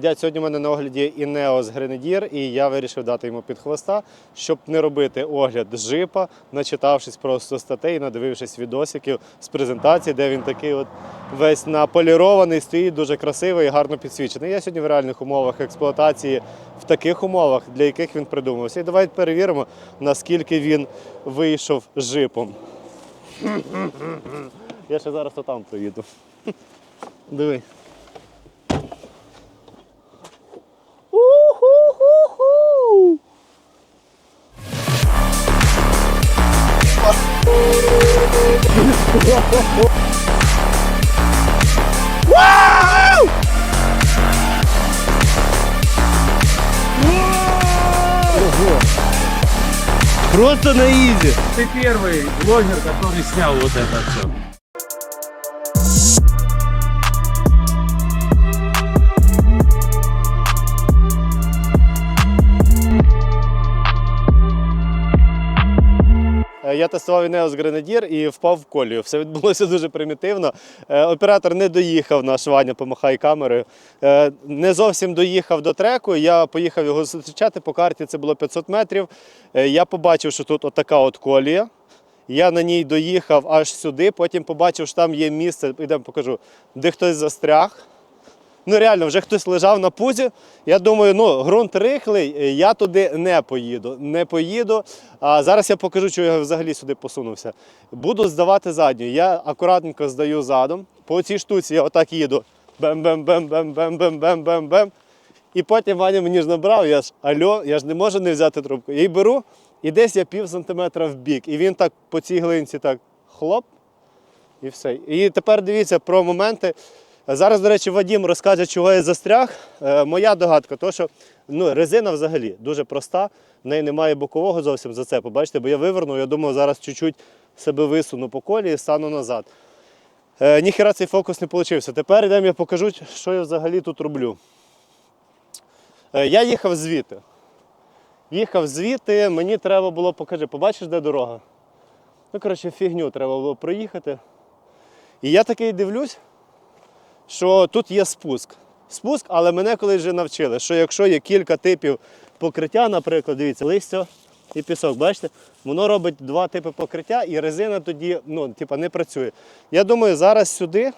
Дядь, сьогодні в мене на огляді Інеос Гренадір, і я вирішив дати йому під хвоста, щоб не робити огляд жипа, начитавшись просто статей, надивившись відосиків з презентації, де він такий от весь наполірований, стоїть дуже красивий і гарно підсвічений. Я сьогодні в реальних умовах експлуатації в таких умовах, для яких він придумався. І давайте перевіримо, наскільки він вийшов жипом. Я ще зараз отам проїду. Диви. Просто на изи. Ты первый блогер, который снял вот это все. Я тестував Інеос Гренадір і впав в колію. Все відбулося дуже примітивно. Е, Оператор не доїхав наш Ваня, помахай камерою. Е, Не зовсім доїхав до треку. Я поїхав його зустрічати по карті. Це було 500 метрів. Е, Я побачив, що тут отака от колія. Я на ній доїхав аж сюди. Потім побачив, що там є місце, йдемо покажу, де хтось застряг. Ну реально, вже хтось лежав на пузі. Я думаю, ну ґрунт рихлий, е, я туди не поїду. Не поїду. А зараз я покажу, що я взагалі сюди посунувся. Буду здавати задню. Я акуратненько здаю задом. По цій штуці я отак їду. Бем-бем-бем-бем-бем-бем-бем-бем. І потім Ваня мені ж набрав, я ж альо, я ж не можу не взяти трубку. Я її беру, і десь я пів сантиметра в бік. І він так по цій глинці так хлоп. І все. І тепер дивіться про моменти. Зараз, до речі, Вадім розкаже, чого я застряг. Е, моя догадка, то що ну, резина взагалі дуже проста, в неї немає бокового зовсім зацепу. Бачите, бо я вивернув, я думаю, зараз чуть-чуть себе висуну по колі і стану назад. Е, ніхера цей фокус не вийшов. Тепер йдемо, я покажу, що я взагалі тут роблю. Е, я їхав звідти. Їхав звідти, мені треба було, покажи, побачиш, де дорога? Ну, коротше, фігню треба було проїхати. І я такий дивлюсь, що тут є спуск. Спуск, але мене колись вже навчили, що якщо є кілька типів покриття, наприклад, дивіться, листя і пісок, бачите, воно робить два типи покриття, і резина тоді ну, типа, не працює. Я думаю, зараз сюди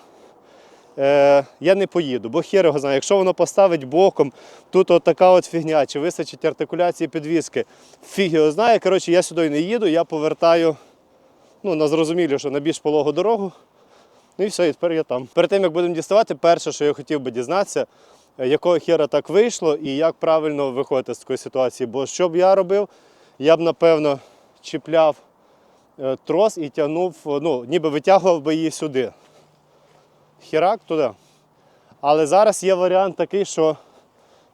е, я не поїду, бо хер його знає. Якщо воно поставить боком, тут от така от фігня, чи вистачить артикуляції підвіски, фіг його знає. Коротше, я сюди не їду, я повертаю ну, на зрозумілі, що на більш пологу дорогу. Ну і все, і тепер я там. Перед тим, як будемо діставати, перше, що я хотів би дізнатися, е, якого хера так вийшло і як правильно виходити з такої ситуації. Бо що б я робив, я б напевно чіпляв е, трос і тягнув, е, ну, ніби витягував би її сюди. Херак туди. Але зараз є варіант такий, що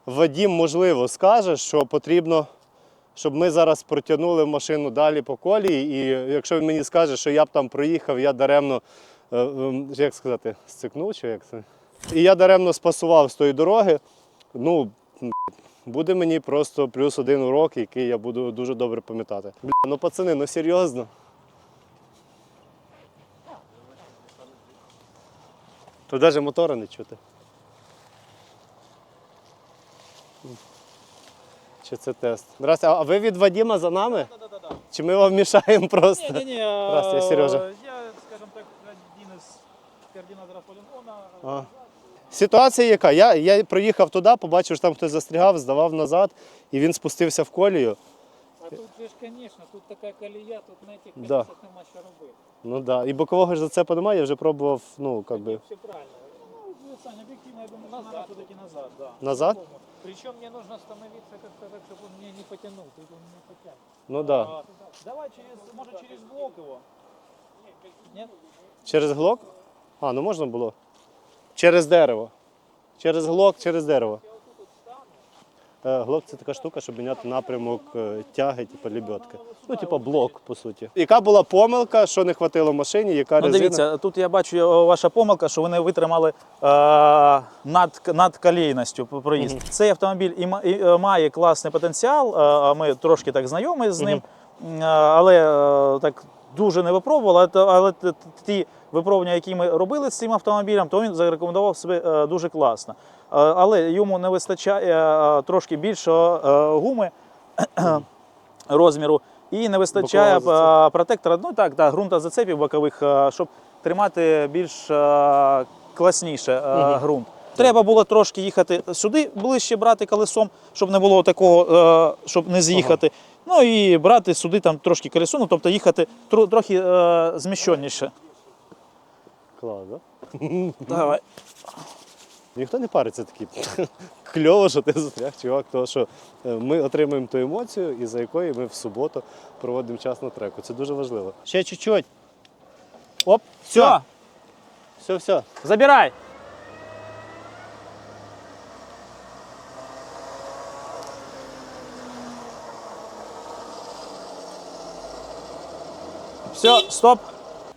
Вадім, можливо, скаже, що потрібно, щоб ми зараз протягнули машину далі по колії. І якщо він мені скаже, що я б там проїхав, я даремно, як сказати, стикнув чи як це? І я даремно спасував з тої дороги. Ну, буде мені просто плюс один урок, який я буду дуже добре пам'ятати. Бля, ну пацани, ну серйозно. Тут навіть мотора не чути. Чи це тест? Здрасте, а ви від Вадима за нами? Чи ми вам мішаємо просто? Не-не-не, Здравствуйте, я Сережа. Я, скажем так, один из координаторов полигона. А. Ситуація яка? Я, я проїхав туди, побачив, що там хтось застрягав, здавав назад, і він спустився в колію. А тут же ж, конечно, тут така колія, тут на этих Да. колесах нема що робити. Ну да. І бокового ж зацепу немає, я вже пробував, ну, як би. Все правильно. Ну, Саня, объективно, я думаю, назад все-таки назад, да. Назад? Причем мне нужно остановиться как-то так, чтобы он меня не потянул. Тут он меня потянет. Ну да. А, давай через, может, через блок его. Нет? Через глок? А, ну можна було. Через дерево. Через глок, через дерево. Е, Глок це така штука, щоб міняти напрямок е, тяги, типу лебедки. Ну, типу блок, по суті. Яка була помилка, що не хватило машині, яка Ну, резина? дивіться, тут я бачу ваша помилка, що ви не витримали е, над, над колійністю проїзд. Цей автомобіль і, і, е, має класний потенціал, е, ми трошки так знайомі з ним, е, але е, так дуже не випробував, але, але ті випробування, які ми робили з цим автомобілем, то він зарекомендував себе е, дуже класно. Е, Але йому не вистачає е, трошки більшого гуми розміру і не вистачає протектора, ну так, так, ґрунтозацепів бокових, е, щоб тримати більш класніше ґрунт. Треба було трошки їхати сюди, ближче брати колесом, щоб не було такого, щоб не з'їхати. Ну і брати сюди там трошки колесо, ну тобто їхати тро- трохи е, зміщеніше. Клас, да? Давай. Ніхто не париться такий. Кльово, що ти застряг, чувак, тому що е, ми отримуємо ту емоцію, із за якої ми в суботу проводимо час на треку. Це дуже важливо. Ще чуть-чуть. Оп, все. Все, Все, все. забирай. Все, стоп.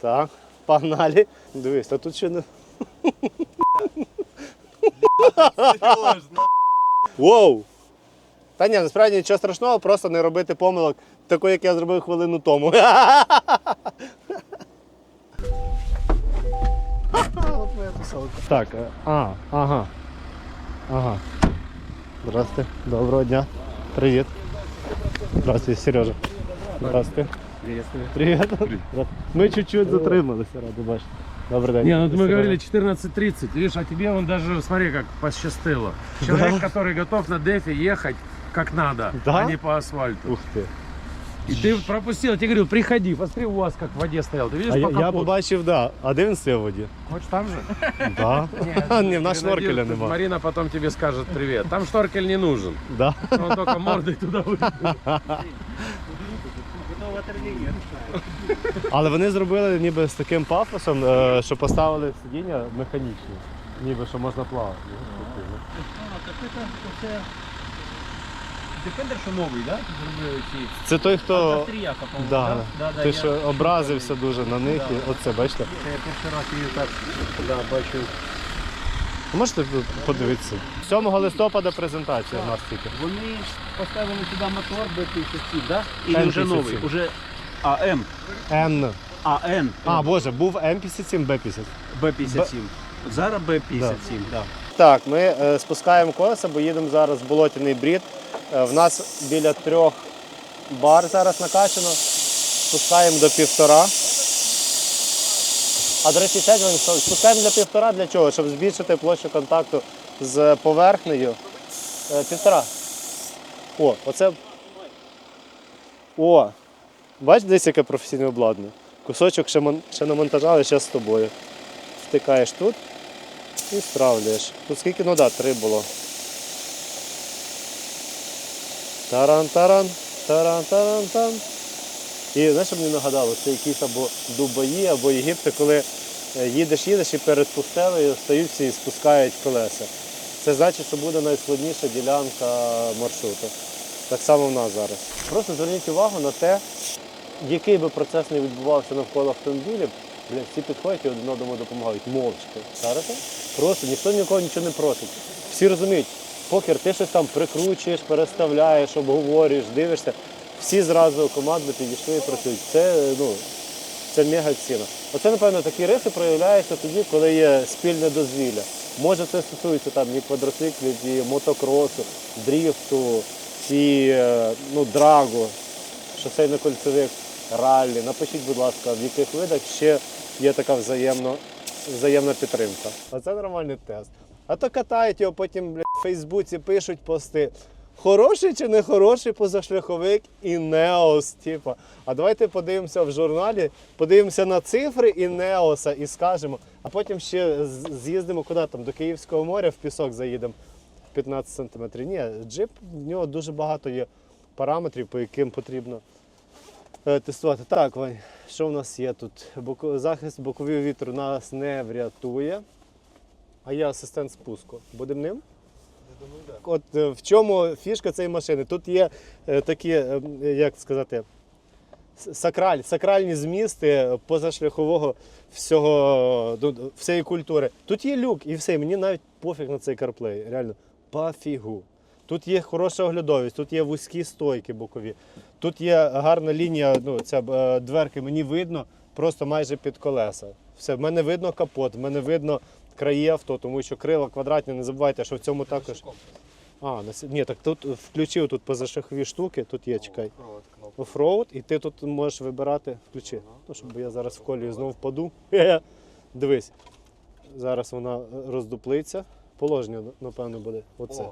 Так, погнали. Дивись, а тут ще не. Воу! Та ні, насправді нічого страшного, просто не робити помилок, таку, як я зробив хвилину тому. Так, е, а, ага. Ага. Здравствуйте, доброго дня. Привіт. Здравствуйте, Сережа. Здравствуйте. Привіт. Ми чуть-чуть затрималися, ради бачити. Добрий день. Не, ну мы Сережа. говорили 14.30, видишь, а тебе он даже, смотри, как посчастыло. Человек, который готов на дефе ехать как надо, Да? а не по асфальту. Ух ти. И ты пропустил, я тебе говорил, приходи, посмотри, у вас как в воде стоял. Ты видишь, А я, по я капоту? побачив, да. А де він стояв в воді? Хочешь там же? Да. Ні, в нас Ты шноркеля надеюсь, нема. Марина потом тебе скажет привет. Там шторкель не нужен. Да. Он только мордой туда выйдет. Але вони зробили ніби з таким пафосом, е, що поставили сидіння механічні. Ніби що можна плавати. Дефендер, що новий, да? Зробили ці. Це той, хто Австріяка, по-моєму, да, да? Да, да, ти я- що образився дуже на них. І оце, бачите? Це я перший раз її так да, бачу. Можете подивитися? 7 листопада презентація у нас тільки. Вони поставили сюди мотор Б-57, да? І М57. вже новий, уже АМ, Н. АН, А, боже, був М57, Б50. Б-57. Зараз Б-57, да. Так, ми е, спускаємо колеса, бо їдемо зараз в болотяний брід. Е, в нас біля трьох бар зараз накачано. Спускаємо до півтора. А до речі, що, спускаємо для півтора для чого? Щоб збільшити площу контакту з поверхнею. Е, півтора. О, оце. О! Бач, десь яке професійне обладнання. Кусочок ще, мон... ще намонтажали, ще з тобою. Втикаєш тут і стравлюєш. Тут скільки, ну да, три було. Таран-таран, таран-таран-тан. І знаєш, що мені нагадало, це якісь або Дубаї, або Єгипти, коли е, їдеш, їдеш і перед пустелею стають всі і спускають колеса. Це значить, що буде найскладніша ділянка маршруту. Так само в нас зараз. Просто зверніть увагу на те, який би процес не відбувався навколо автомобілів, блядь, всі підходять і один одному допомагають мовчки. Зараз просто ніхто нікого нічого не просить. Всі розуміють, покер, ти щось там прикручуєш, переставляєш, обговорюєш, дивишся. Всі зразу командно підійшли і працюють. Це ну, це мега цінно. Оце, напевно, такі риси проявляються тоді, коли є спільне дозвілля. Може, це стосується там і квадроциклів, і мотокросу, дріфту, і е, ну, драгу, шосейно-кольцевих раллі. Напишіть, будь ласка, в яких видах ще є така взаємно, взаємна підтримка. Оце нормальний тест. А то катають його, потім бля, в Фейсбуці пишуть пости. Хороший чи не хороший позашляховик і Неос, типу. А давайте подивимося в журналі, подивимося на цифри і Неоса і скажемо. А потім ще з'їздимо куди там, до Київського моря в пісок заїдемо 15 сантиметрів. Ні, джип, в нього дуже багато є параметрів, по яким потрібно е, тестувати. Так, Вань, що в нас є тут? Боку, захист бокового вітру нас не врятує. А є асистент спуску. Будемо ним? От е, в чому фішка цієї машини? Тут є е, такі, е, як сказати, сакраль, сакральні змісти позашляхового всього, ну, всієї культури. Тут є люк і все. Мені навіть пофіг на цей CarPlay. Реально, пофігу. Тут є хороша оглядовість, тут є вузькі стойки бокові, тут є гарна лінія, ну, ця дверки, мені видно просто майже під колеса. Все, в мене видно капот, в мене видно краї авто, тому що крила квадратні, не забувайте, що в цьому також. А, на ні, так тут включив тут позашахові штуки, тут є, чекай. Офроуд, і ти тут можеш вибирати, включи. Ну, щоб я зараз в колію знову впаду. Дивись. Зараз вона роздуплиться. Положення, напевно, буде. Оце.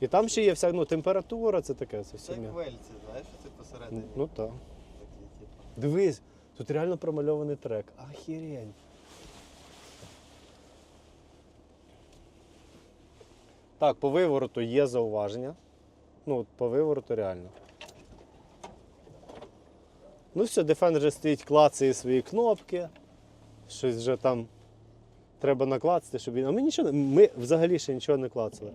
І там ще є вся ну, температура, це таке. Це все. Як вельці, знаєш, що це посередині. Ну так. Типу. Дивись, тут реально промальований трек. Ахірень. Так, по вивороту є зауваження. Ну, от по вивороту реально. Ну все, Defender вже стоїть, клацає свої кнопки. Щось вже там треба наклацати, щоб він. А ми нічого. Ми взагалі ще нічого не клацали.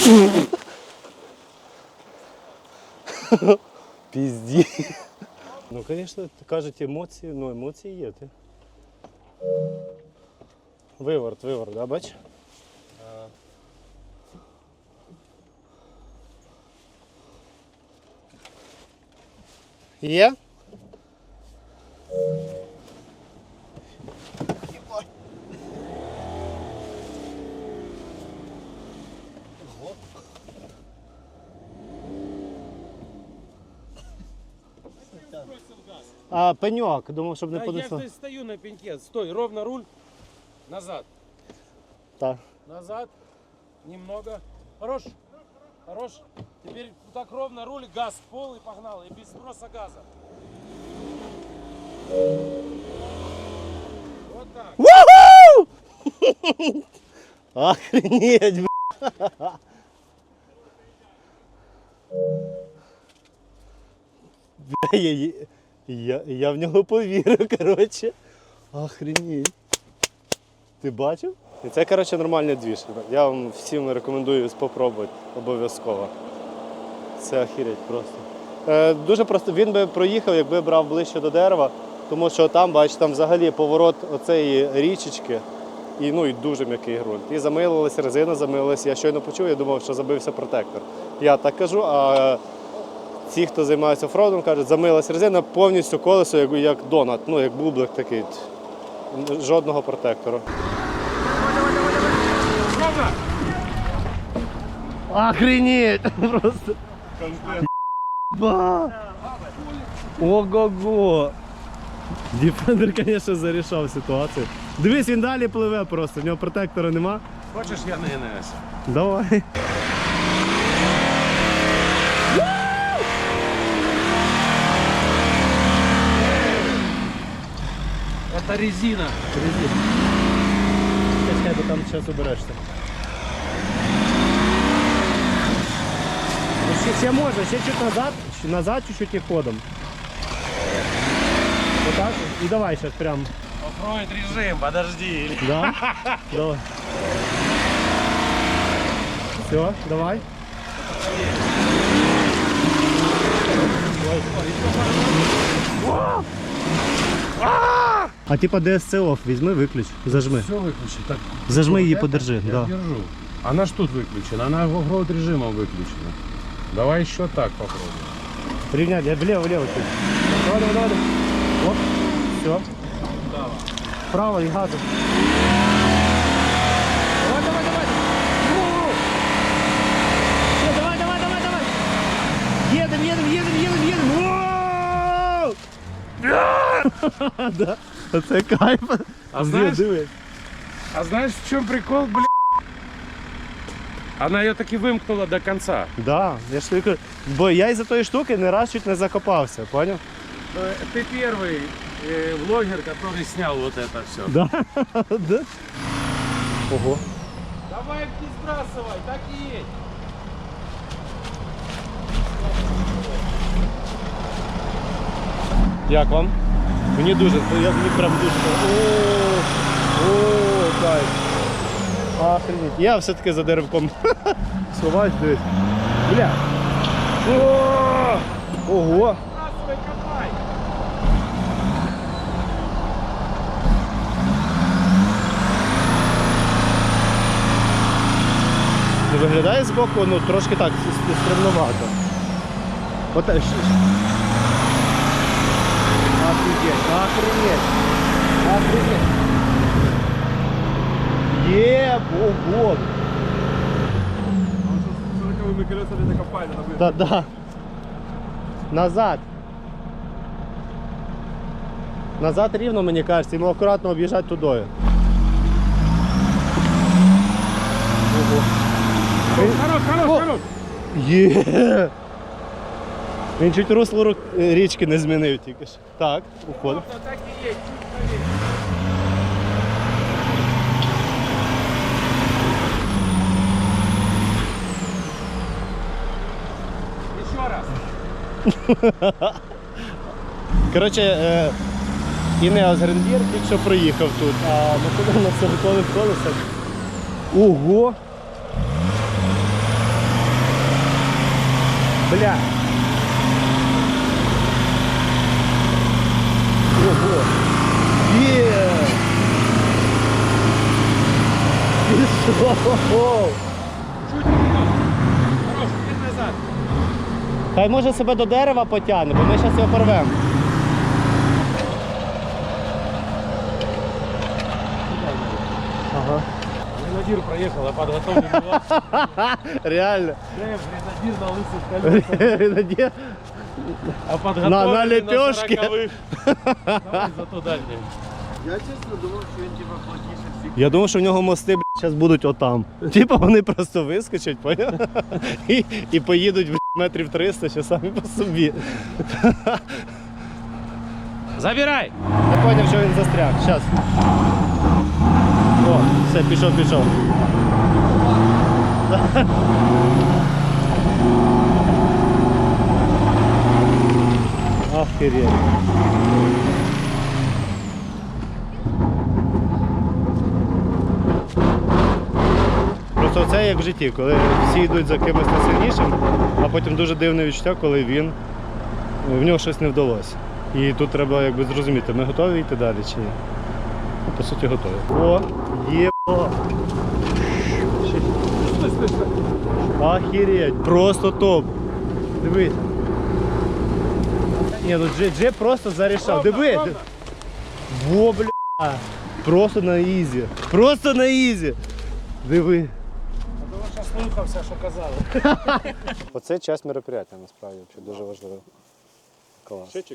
Пізді. Ну, звісно, кажуть, емоції, ну емоції є. Ти. Виворот, виворот, да, бач? Є? А, пеньок, думав, щоб не Да, я понесло. стою на пеньке. Стой, ровно руль. Назад. Так. Назад. Немного. Хорош. Хорош. Теперь вот так ровно руль, газ в пол и погнал. И без сброса газа. Вот так. Охренеть, бля. Бля, я, я, я в нього повірив, коротше. Охренеть. Ти бачив? І це, коротше, нормальний двіж. Я вам всім рекомендую спробувати обов'язково. Це охереть просто. Е, дуже просто він би проїхав, якби брав ближче до дерева, тому що там, бачиш, там взагалі поворот оцеї річечки. І, ну, і дуже м'який ґрунт. І замилилася, резина замилилася. Я щойно почув, я думав, що забився протектор. Я так кажу, а ті, хто займається оффроудом, кажуть, замилилася резина повністю колесо, як, як донат, ну як бублик такий. Жодного протектору. Охренеть! Просто. Ба! Ого-го! Діфендер, звісно, зарішав ситуацію. Дивись, він далі пливе просто, в нього протектора нема. Хочешь, я на НС? Давай. Это резина. Чекай, бо там зараз уберешся. Ще, ще може, ще чуть назад, ще назад чуть-чуть і ходом. Отак. І давай зараз прям. Оффроид режим, подожди. Да? Давай. Все, давай. А типа DSC off візьми, виключ, зажми. Все выключи. Так, Зажми її, это подержи. Я Да. держу. Она ж тут выключена, она оффроуд режимом выключена. Давай еще так попробуем. Рівняй, я влево, влево чуть. Давай, давай, давай. Оп, все. Вправо і газом. Давай, давай, давай. Все, давай, давай, давай, давай. Едем, едем, едем, едем, едем. Да, Це кайф. А знаешь, а знаешь, в чем прикол, бля? Она ее таки вымкнула до конца. Да, я ж тобі кажу. Бо я із-за тої штуки не раз чуть не закопався, поняв? Э, Ты первый э, влогер, который снял вот это все. Да. да. Ого. Давай не сбрасывай, так и едь. Як вам? Мені дуже, я мені прям дуже. О, о, кайф. Охренеть. Я все-таки за деревком сховаюсь, дивись. Бля. О! Ого. Виглядає збоку, ну трошки так стремновато. От, е, щ- щ- охренеть. Охренеть. Є, ого. Сороковими колесами така файна Да, да. Назад. Назад рівно, мені кажеться, йому акуратно об'їжджати тудою. Хорош, хорош, хорош. Є. Він чуть русло ру- річки не змінив тільки ж. Так, уходить. Ровно так и есть. чуть правее. Еще раз. Коротше, е, Інеос Грандір тільки що проїхав тут, а ми на 40 колесах. Ого! Бля. Ого! Є! Пішов! Чуть вперед. Хорош, теперь назад. Хай може себе до дерева потягне, бо ми зараз його порвемо. Ага. Гренадир проехал, а подготовлен была. Реально. Гренадир на лысых колесах. Гренадір. А подготовлен На- на лепешке. 40-х. Давай зато дальние. Я чесно думав, що він типа плотніше всіх. Я думав, що в нього мости зараз будуть отам. Типа вони просто вискочать, поняв? І, і поїдуть бля, метрів 300 ще самі по собі. Забирай! Я зрозумів, що він застряг. Зараз. О, все, пішов, пішов. Охереть. Просто це як в житті, коли всі йдуть за кимось найсильнішим, а потім дуже дивне відчуття, коли він в нього щось не вдалося. І тут треба якби зрозуміти, ми готові йти далі чи ні. Ну, по суті, готові. О, єбо! Охереть, просто топ. Дивись. Ні, ну Джей, Джей просто зарішав. Диви. ровно. Во, бля. Просто на ізі. Просто на ізі. Диви. Слухався, що казали. Оце часть мероприятия насправді дуже важливо. Клас.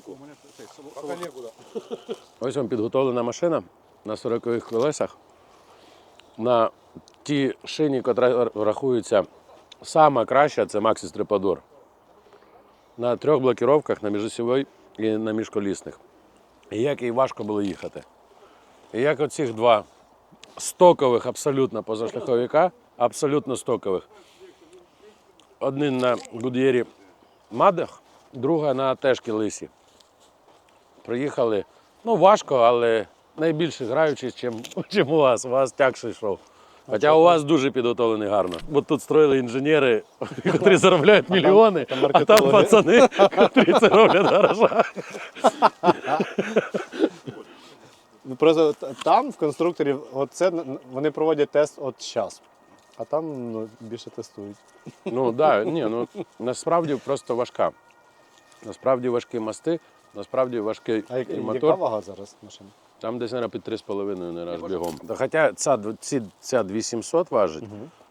Ось вам підготовлена машина на 40-х колесах. На тій шині, яка рахується сама краща, це Maxis Трипадор. На трьох блокіровках на міжосівій і на міжколісних. І як їй важко було їхати. І як оцих два стокових абсолютно позашляховика, абсолютно стокових. Один на Гуд'єрі Мадах, друга на Тешкі Лисі. Приїхали. Ну, важко, але найбільше граючись, чим, чим у вас. У вас тягше йшов. Хоча у вас дуже підготовлений гарно. Бо тут строїли інженери, які заробляють мільйони, а там пацани, які це роблять в. Ну, Просто там в конструкторів оце, н- вони проводять тест от час. А там ну, більше тестують. Ну так, да, ні, ну насправді просто важка. Насправді важкі мости, насправді важкий А і яка, яка мотор. вага зараз машини? Там десь наверное, під 3,5 не раз бігом. Та Хоча ця, дв- ці, ця 2700 важить,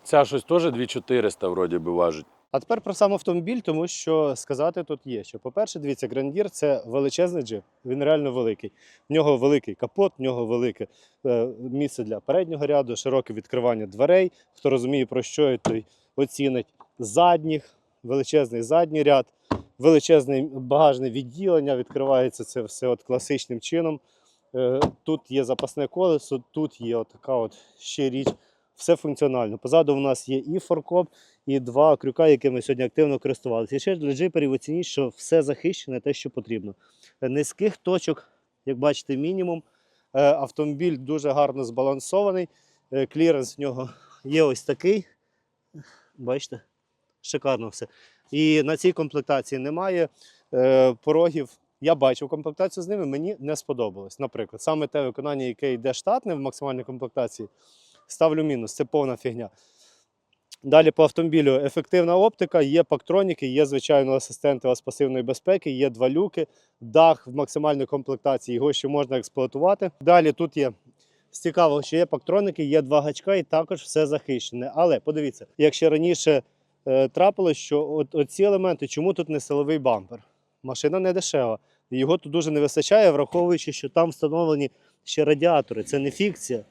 ця щось теж 2400 вроді би важить. А тепер про сам автомобіль, тому що сказати тут є. Що, по-перше, дивіться, Грандір це величезний джип. Він реально великий. В нього великий капот, в нього велике е, місце для переднього ряду, широке відкривання дверей. Хто розуміє, про що той оцінить задніх, величезний задній ряд, величезне багажне відділення. Відкривається це все от класичним чином. Е, Тут є запасне колесо, тут є от така от ще річ. Все функціонально. Позаду у нас є і форкоп, і два крюка, якими сьогодні активно користувалися. І ще для джиперів оцініть, що все захищене, те, що потрібно. Е, Низьких точок, як бачите, мінімум. Е, Автомобіль дуже гарно збалансований. Е, Кліренс в нього є ось такий. Бачите? Шикарно все. І на цій комплектації немає порогів. Я бачив комплектацію з ними, мені не сподобалось. Наприклад, саме те виконання, яке йде штатне в максимальній комплектації, ставлю мінус. Це повна фігня. Далі по автомобілю ефективна оптика, є пактроніки, є, звичайно, асистенти вас пасивної безпеки, є два люки, дах в максимальній комплектації, його ще можна експлуатувати. Далі тут є з цікавого, що є пактроники, є два гачка і також все захищене. Але подивіться, як ще раніше е, трапилось, що от, оці елементи, чому тут не силовий бампер? Машина не дешева. Його тут дуже не вистачає, враховуючи, що там встановлені ще радіатори. Це не фікція.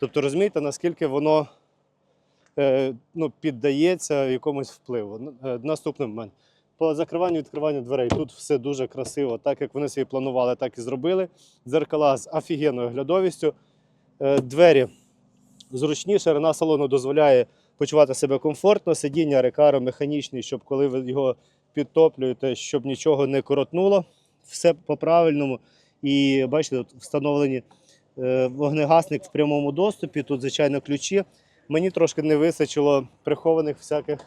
Тобто розумієте, наскільки воно ну, піддається якомусь впливу. Е, Наступний момент. По закриванню відкриванню дверей тут все дуже красиво, так як вони собі планували, так і зробили. Дзеркала з офігенною глядовістю. Е, Двері зручні, ширина салону дозволяє почувати себе комфортно. Сидіння рекаро механічний, щоб коли ви його підтоплюєте, щоб нічого не коротнуло. Все по-правильному. І бачите, тут встановлені е, вогнегасник в прямому доступі. Тут, звичайно, ключі. Мені трошки не вистачило прихованих всяких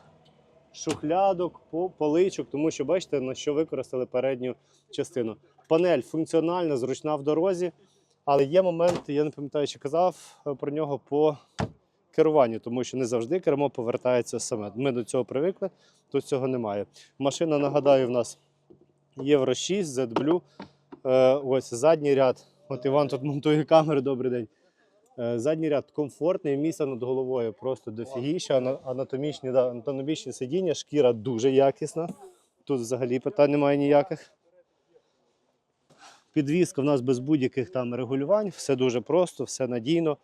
шухлядок, поличок, тому що бачите, на що використали передню частину. Панель функціональна, зручна в дорозі, але є момент, я не пам'ятаю, чи казав е, про нього по керуванню, тому що не завжди кермо повертається саме. Ми до цього привикли, тут цього немає. Машина, нагадаю, в нас Євро 6, ZBlue. Е, ось задній ряд. От Іван тут монтує камери, добрий день. Е, Задній ряд комфортний, місце над головою просто дофігіща. Ана- Анатомічні, да, анатомічні сидіння, шкіра дуже якісна. Тут взагалі питань немає ніяких. Підвізка в нас без будь-яких там регулювань, все дуже просто, все надійно.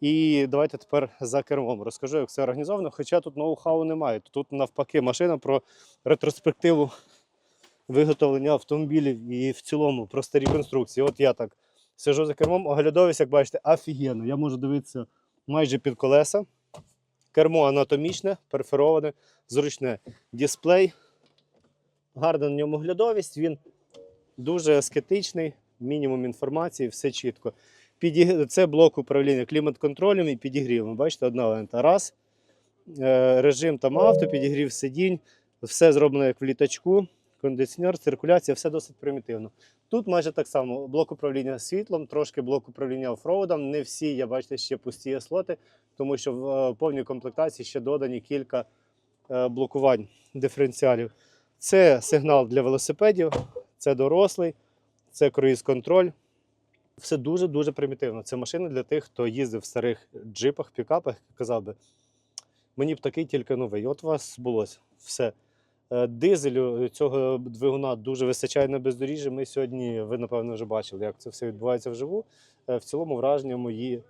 І давайте тепер за кермом розкажу, як все організовано. Хоча тут ноу-хау немає. Тут навпаки машина про ретроспективу виготовлення автомобілів і в цілому про старі конструкції. От я так сижу за кермом, оглядовуюсь, як бачите, офігенно. Я можу дивитися майже під колеса. Кермо анатомічне, перфороване, зручне дисплей. Гарна на ньому оглядовість. Він дуже аскетичний, мінімум інформації, все чітко. Це блок управління клімат-контролем і підігрівом. Бачите, одна лента. Раз. Е, Режим там авто, підігрів сидінь. Все зроблено як в літачку. Кондиціонер, циркуляція, все досить примітивно. Тут майже так само блок управління світлом, трошки блок управління офроудом. Не всі, я бачите, ще пусті слоти, тому що в е, повній комплектації ще додані кілька е, блокувань диференціалів. Це сигнал для велосипедів, це дорослий, це круїз-контроль. Все дуже-дуже примітивно. Це машина для тих, хто їздив в старих джипах, пікапах, казав би, мені б такий тільки новий. От у вас збулося все. Е, Дизелю цього двигуна дуже вистачає на бездоріжжі. Ми сьогодні, ви напевно, вже бачили, як це все відбувається вживу. Е, В цілому враження мої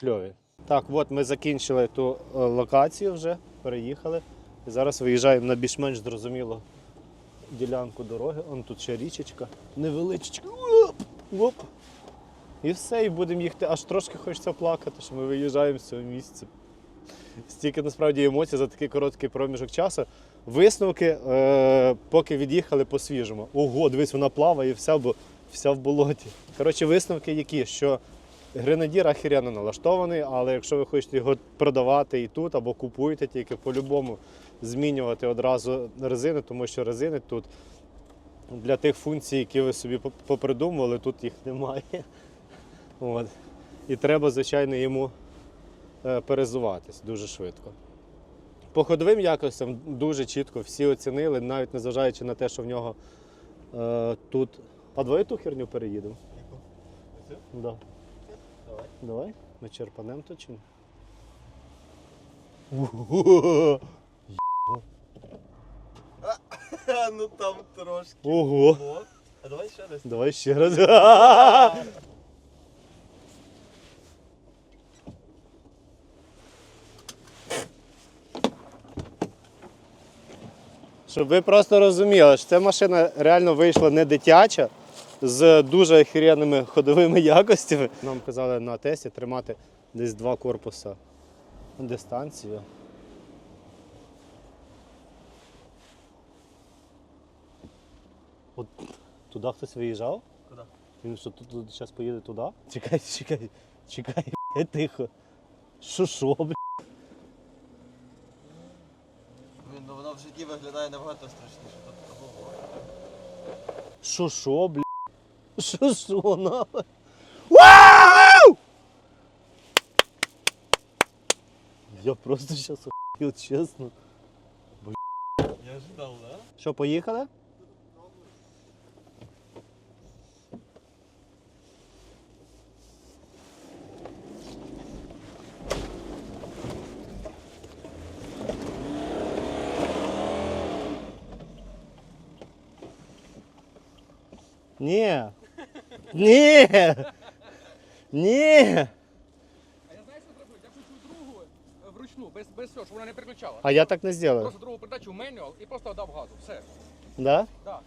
кльові. Так, от ми закінчили ту е, локацію вже, переїхали. І зараз виїжджаємо на більш-менш зрозумілу ділянку дороги. Он тут ще річечка, невеличка. Оп, оп. І все, і будемо їхати. Аж трошки хочеться плакати, що ми виїжджаємо з цього місця. Стільки насправді емоцій за такий короткий проміжок часу. Висновки, е, поки від'їхали по свіжому. Ого, дивись, вона плаває, вся, бо, вся в болоті. Коротше, висновки які, що гренадір ахіряно налаштований, але якщо ви хочете його продавати і тут, або купуєте тільки по-любому змінювати одразу резини, тому що резини тут для тих функцій, які ви собі попридумували, тут їх немає. От. І треба, звичайно, йому е, перезуватись дуже швидко. По ходовим якостям дуже чітко всі оцінили, навіть незважаючи на те, що в нього е, тут. А давай ту херню переїдемо. Да. Давай. Давай. Ми черпанем то чи ні? Ого! ну там трошки. Ого! А давай ще раз. Давай ще раз. Щоб ви просто розуміли, що ця машина реально вийшла не дитяча, з дуже охеренними ходовими якостями. Нам казали на тесті тримати десь два корпуса дистанцію. От туди хтось виїжджав? Куди? Він що тут, зараз поїде туди? Чекай, чекай, чекай, тихо. Що що, блядь? Блін, ну воно в житті виглядає набагато страшніше. Тут ого. Що що, блядь? Що що, нахуй? Вау! Я просто зараз честно. чесно. Я ожидал, да? Що, поїхали? Ні. Ні. Ні. А я знаю, що зробив? Я включу другу е, вручну, без, без всього, щоб вона не переключала. А я так не зроблю. Просто другу передачу в менюал і просто дав газу. Все. Да? Да.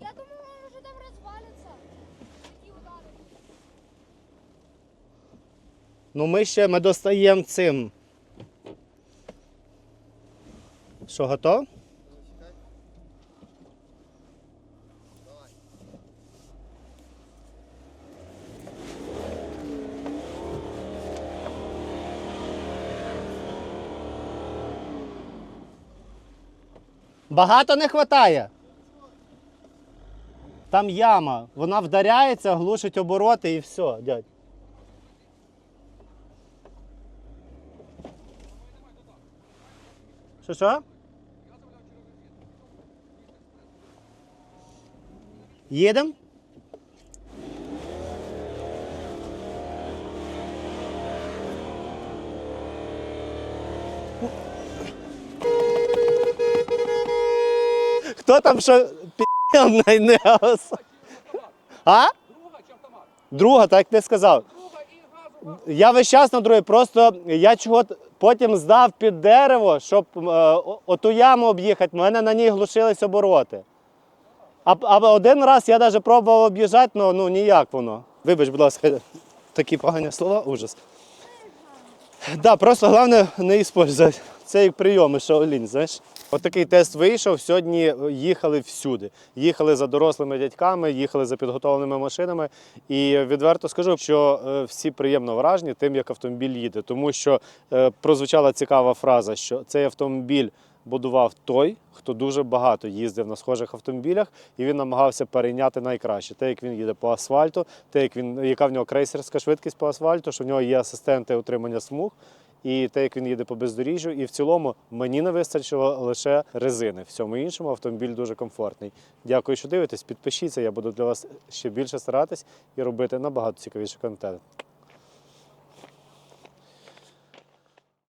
Я думала, он уже там развалится. Такие удары. Ну ми ще ми достаємо цим. Що, готов? Багато не вистачає. Там яма, вона вдаряється, глушить обороти і все, дядь. Що що? Їдемо? Хто там що пі***в на Інеос? А? Друга чи автомат? Друга, так ти сказав. Друга і газу. Я весь час на другий, просто я чого потім здав під дерево, щоб е, оту яму об'їхати, в мене на ній глушились обороти. А, а один раз я навіть пробував об'їжджати, але ну, ніяк воно. Вибач, будь ласка, такі погані слова, ужас. Да, просто головне не використовувати цей прийом, що олінь, знаєш. От такий тест вийшов. Сьогодні їхали всюди. Їхали за дорослими дядьками, їхали за підготовленими машинами. І відверто скажу, що е, всі приємно вражені тим, як автомобіль їде. Тому що е, прозвучала цікава фраза, що цей автомобіль будував той, хто дуже багато їздив на схожих автомобілях, і він намагався перейняти найкраще. Те, як він їде по асфальту, те, як він, яка в нього крейсерська швидкість по асфальту, що в нього є асистенти утримання смуг. І те, як він їде по бездоріжжю, і в цілому мені не вистачило лише резини. Всьому іншому автомобіль дуже комфортний. Дякую, що дивитесь. Підпишіться, я буду для вас ще більше старатись і робити набагато цікавіший контент.